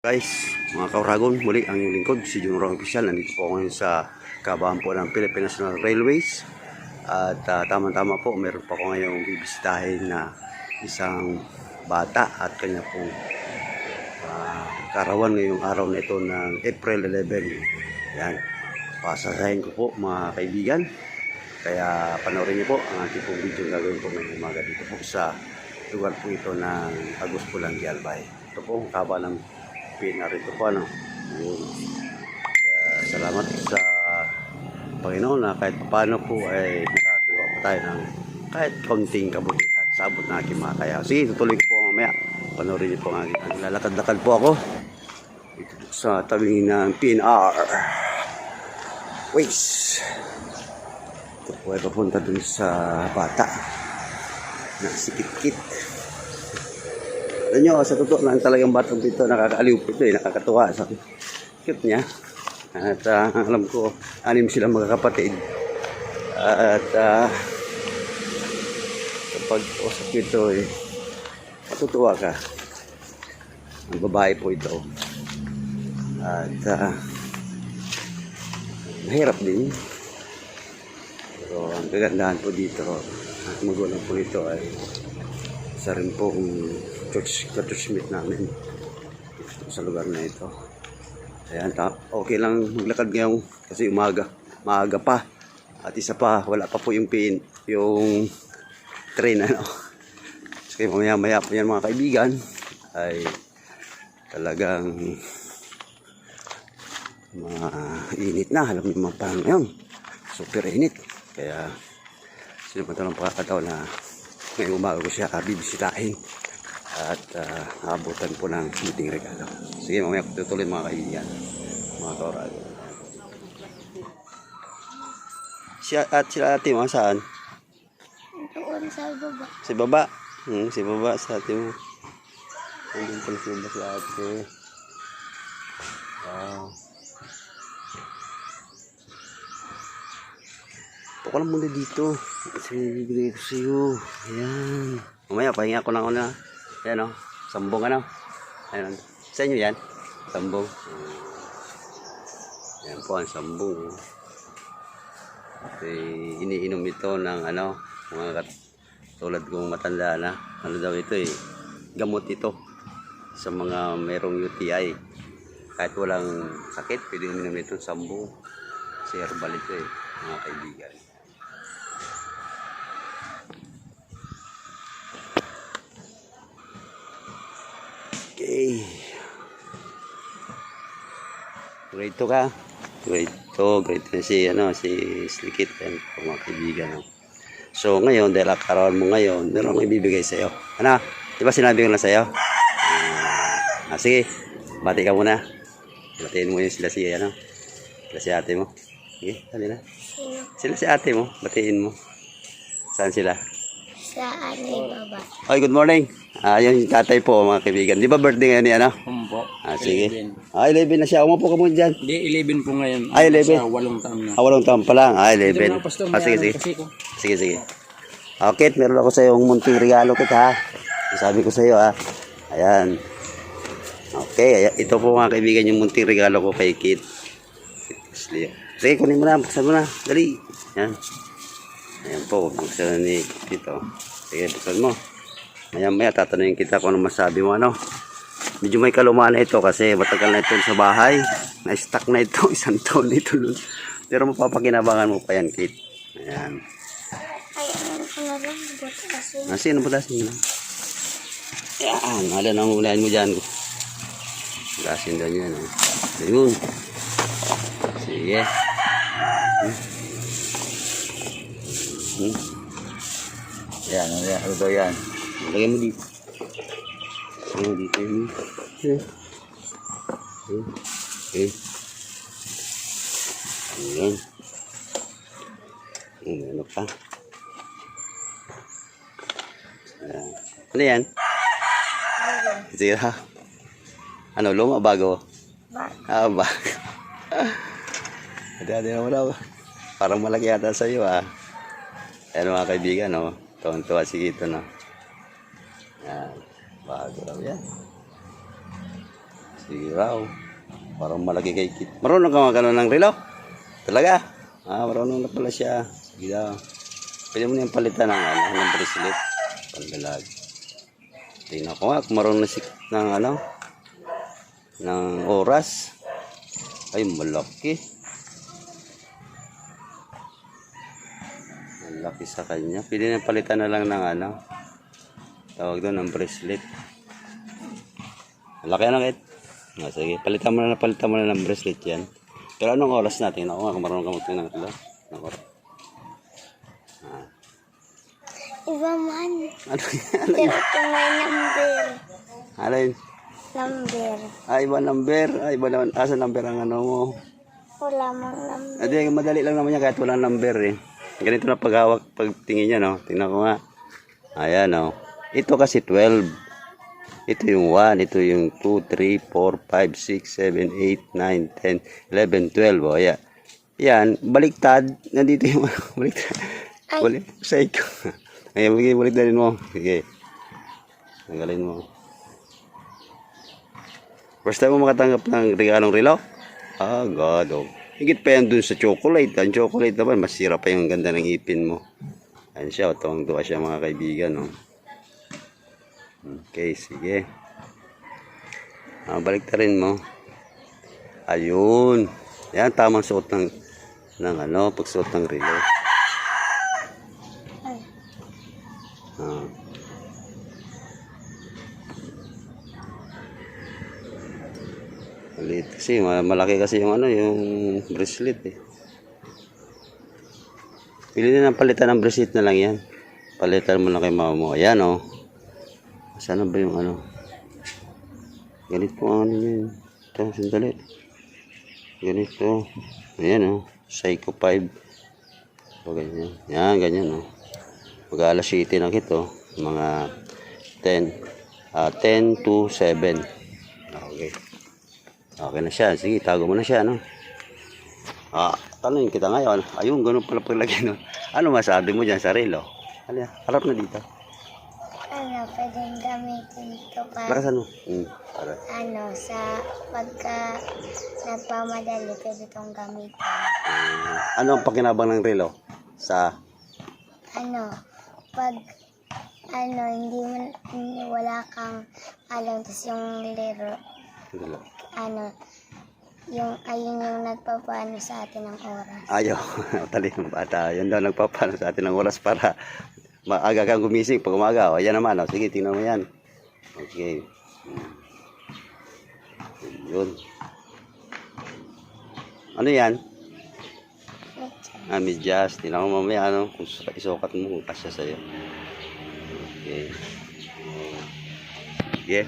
Guys, mga kauragon, muli ang inyong lingkod, si Junro Official. Nandito po ako ngayon sa kabahan po ng Philippine National Railways. At ah, tama-tama po, meron pa ako ngayong bibisitahin na isang bata at kanya pong ah, karawan ngayong araw na ito ng April 11. Yan, pasasahin ko po mga kaibigan. Kaya panoorin niyo po ang ating pong video gagawin po ngayong umaga dito po sa lugar po ito ng Agus Pulang Albay. Ito po ang kaba ng PNR ito po ano. Yun. Salamat sa Panginoon na kahit paano po ay nakagawa po tayo ng kahit konting kabutihan sa abot na aking mga kaya. Sige, tutuloy ko po mamaya. Panoorin niyo po ang aking lalakad-lakad po ako dito po sa tabi ng PNR. Ways. Ito po ay papunta dun sa bata na si Kit-Kit. Alam nyo, sa totoo lang talagang batang dito, nakakaaliw po ito eh, nakakatuwa sa cute niya. At ah, alam ko, anim silang magkakapatid. At ah, kapag usap ito eh, matutuwa ka. Ang babae po ito. At ah, mahirap din. Pero ang kagandahan po dito, at magulang po nito ay isa rin po church, church meet namin sa lugar na ito. Ayan, okay lang maglakad ngayon kasi umaga, maaga pa. At isa pa, wala pa po yung pin, yung train ano. So, kaya mamaya maya po yan mga kaibigan ay talagang mainit na. Alam niyo mga parang ngayon, super init. Kaya sino pa ito ng pakakataon na ngayong umaga ko siya bibisitahin at uh, abutan po ng meeting regalo. Sige, mamaya ko tutuloy mga kaibigan, mga kaurado. Si at sila ate mo, saan? Doon sa baba. Si baba. Hmm, si baba sa ate mo. Nandun pala si baba si ate. Wow. Puka lang muna dito. Kasi bibigay ko sa iyo. Ayan. Mamaya, pahinga ko lang ako na. Ayan o. Sambong ano. Ayan. Sa inyo yan? Sambong. Ayan po ang sambong. Kasi iniinom ito ng ano, mga tulad kong matanda na. Ano daw ito eh. Gamot ito sa mga merong UTI. Kahit walang sakit, pwede uminom nito sambong. Kasi herbal ito eh, mga kaibigan. Okay. Grade 2 ka? Grade 2, grade 2 si, ano, si Slikit, po, mga kaibigan. No? So, ngayon, dahil karoon mo ngayon, meron akong ibibigay sa'yo. Ano? Di ba sinabi ko na sa'yo? Ah, ah, sige, bati ka muna. Batiin mo yung sila si, ano, sila si ate mo. Sige, sabi na. Sila si ate mo, batiin mo. Saan sila? Sa anay baba. Oy, good morning. Ah, yung tatay po, mga kaibigan. Di ba birthday ngayon ni ano? Umpo. Ah, sige. Ah, 11 na siya. Umupo ka muna dyan. Hindi, 11 po ngayon. Ay, 11. Sa walong taon na. Ah, walong taon pa lang. Ah, 11. Ito na, Pastor, Ah, sige, sige. ano. Sige, sige. Ah, Kit, meron ako sa yung munting regalo kit ha. Sabi ko sa iyo ha. Ayan. Okay, ayan. ito po mga kaibigan yung munting regalo ko kay Kit. Kit Sige, kunin mo na. Buksan mo na. Dali. Ayan. Ayan po. Buksan ni Kit oh. Sige, buksan mo. Maya maya tatanungin kita kung ano masabi mo ano. Medyo may kalumaan na ito kasi matagal na ito sa bahay. Na-stuck na ito. Isang taon nito. Pero mapapakinabangan mo pa yan, Kit. Ayan. Ay, ano ko na lang. Mo? Yan, ala na unahin mo dyan. Dasin daw yan. Oh. Ayun. Sige. Hmm. Hmm. Yan, ano yan? Ano daw yan? Lagay mo dito. Lagay mo dito. Hmm. Hmm. Okay. Ayan. Hmm, Ano pa? Ayan. Ano yan? Ha. Ano, luma bago? Ba? Ah, bago. Hati-hati naman ako. Parang malaki yata sa iyo ah. Ayan mga kaibigan, no? Tuwan-tuwa si Kito, no? Yan. Bago raw yan. Sige raw. Parang malaki kay Kit. Marunong ka magkano ng relo? Talaga? Ah, marunong na pala siya. Sige daw. Pwede mo na yung palitan ng, ano, ng bracelet. Pandalag. Tingnan ko nga kung marunong si ng ano, ng oras. Ay, malaki. Malaki sa kanya. Pwede na palitan na lang ng ano, tawag doon ng bracelet. Malaki na kit. Ah, sige, palitan mo na, palitan mo na ng bracelet yan. Pero anong oras natin? Ako nga kung marunong ka magtingin ng relo. Anong oras? Iba man. Ano yan? Ito may number. Yun? Number. Ah, iba number. Ah, iba naman. Asa number ang ano mo? Wala mong number. Adi, madali lang naman yan kahit walang number eh. Ganito na paghawak, pagtingin niya, no? Tingnan ko nga. Ayan, no? Ito kasi 12. Ito yung 1, ito yung 2, 3, 4, 5, 6, 7, 8, 9, 10, 11, 12. O, ayan. Yan, baliktad. Nandito yung baliktad. Ay. Balik, psycho. Ayan, balik, baliktadin mo. Sige. Tanggalin mo. First time mo makatanggap ng regalong relo? Ah, God, oh. Higit pa yan dun sa chocolate. Ang chocolate naman, masira pa yung ganda ng ipin mo. Ayan siya, tuwang tuwa siya mga kaibigan, oh. Okay, sige. Ah, balik ta rin mo. Ayun. Yan, tamang suot ng, ng ano, pagsuot ng relo. Ay. Ah. Maliit kasi, ma- malaki kasi yung ano, yung bracelet eh. Pili na palitan ng bracelet na lang yan. Palitan mo na kay mama mo. Ayan oh. Sana ba yung ano? Ganito ang ano yun. Ito, sandali. Ganito. Ayan oh. Psycho 5. O ganyan. Yan, ganyan oh. Pag alas 7 na kito, mga 10, ah 10 to 7. Okay. Okay na siya. Sige, tago mo na siya, no? Ah, tanongin kita ngayon. Ayun, ganun pala paglagay nun. Ano masabi mo dyan sa relo? Ano yan? Harap na dito. Ano, pwedeng gamitin ito pa. Lakasan mo. Hmm, para. Ano, sa pagka nagpamadali, pwede itong gamitin. Ano ang pakinabang ng relo? Sa, Ano, pag ano, hindi mo, hindi, wala kang alam, tapos yung lero, ano, yung, ayun yung nagpapaano sa atin ng oras. ayaw. Talinong bata. Yun daw nagpapano sa atin ng oras para maaga kang gumising pag umaga. O, yan naman. O. Sige, tingnan mo yan. Okay. Yun. Ano yan? Ah, medyas. Tingnan mo mamaya ano, kung isukat mo kung kasya sa'yo. Okay. Sige.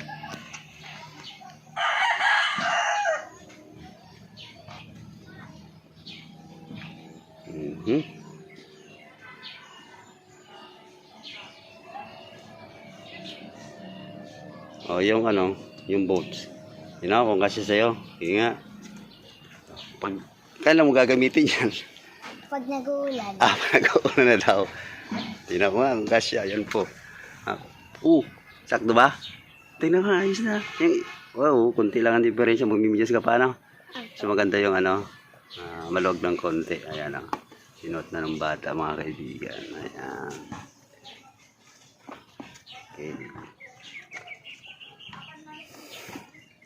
Oh, yung ano, yung boats. Yun ako, kung kasya sa'yo. Sige nga. Pag, kailan mo gagamitin yan? Pag nag-uulan, Ah, nag-uuna na daw. Tingnan ko nga, ang kasya, yan po. Ah, uh, sakto ba? Tingnan ko, ayos na. Yung, wow, kunti lang ang diferensya, magmimidyas ka pa, ano? So maganda yung ano, ah, maluwag ng konti. Ayan ang sinuot na ng bata, mga kaibigan. Ayan. Okay.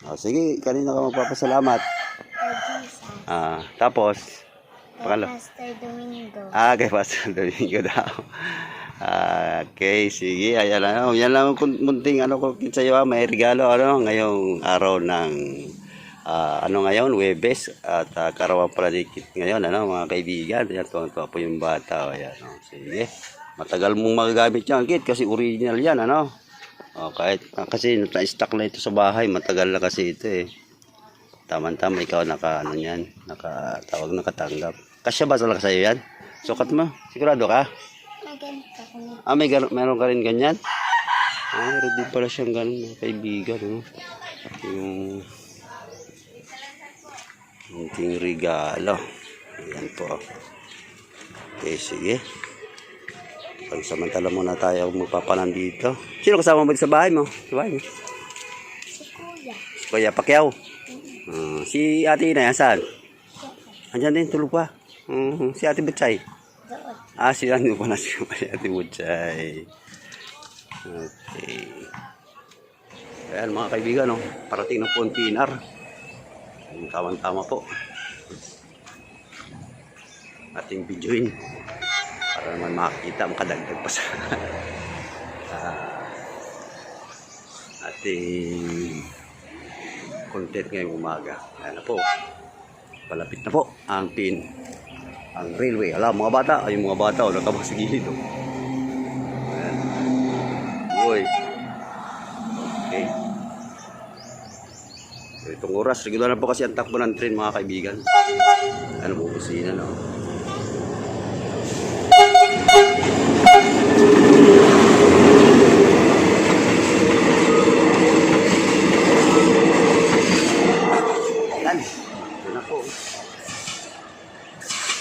Oh, sige, kanina ka magpapasalamat. Ah, tapos, kay Pakala. Pastor Domingo, Ah, kay Pastor Domingo daw. Ah, okay, sige. Ayan lang. Yan lang munting ano ko sa iyo. May regalo ano ngayong araw ng ah, ano ngayon, Webes at uh, Karawan Pradikit ngayon, ano mga kaibigan. Ayan, tuwa po yung bata. Ayan, oh, sige. Matagal mong magagamit yan, kid, kasi original yan, ano. Oh, kahit ah, kasi na-stock na ito sa bahay, matagal na kasi ito eh. Tama-tama ikaw naka ano yan, naka tawag nakatanggap. Kasya ba talaga sa iyo yan? Sukat mo, sigurado ka? Ah, may meron ka rin ganyan? Ah, meron din pala siyang ganun, mga kaibigan, no? Yung munting regalo. Ayan po. Okay, sige. Pansamantala muna tayo magpapanan dito. Sino kasama mo sa bahay mo? Sa bahay mo? si Kuya, Kuya Pacquiao. Ah, si ate Inay, asan? Andyan din, tulog pa. Mhm, si ate Butchay. Doon. Ah, si ano pa na si ate Butchay. Okay. Ayan mga kaibigan, no? parating na po ang PNR. Tama-tama po. Ating videoin. Para naman makakita, makadagdag pa sa ah, ating content ngayong umaga. Ayan na po. Palapit na po ang pin ang railway. Alam, mga bata, ay mga bata, o nakabang sa gilid. Oh. Ayan. Uy. Okay. So, itong oras, regular na po kasi ang takbo ng train mga kaibigan. Ano po kusina, no? Ayan. Ito na po.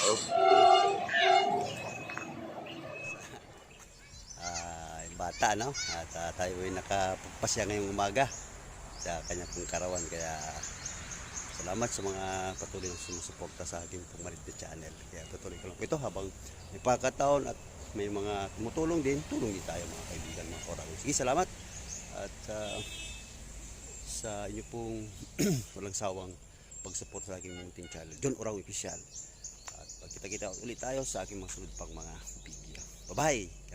Oh. Ah, yung bata, no? At ah, tayo ay nakapagpasya ngayong umaga sa kanyang pong karawan. Kaya salamat sa mga patuloy na sumusuporta sa aking pong Marit na channel. Kaya tutuloy ko lang ito habang may pagkataon at may mga tumutulong din. Tulong din tayo mga kaibigan, mga korang. Sige, salamat. At ah, sa inyo pong walang sawang pag-support sa aking munting channel. John Orang Official. At pagkita-kita ulit tayo sa aking mga sunod pang mga video. Bye-bye!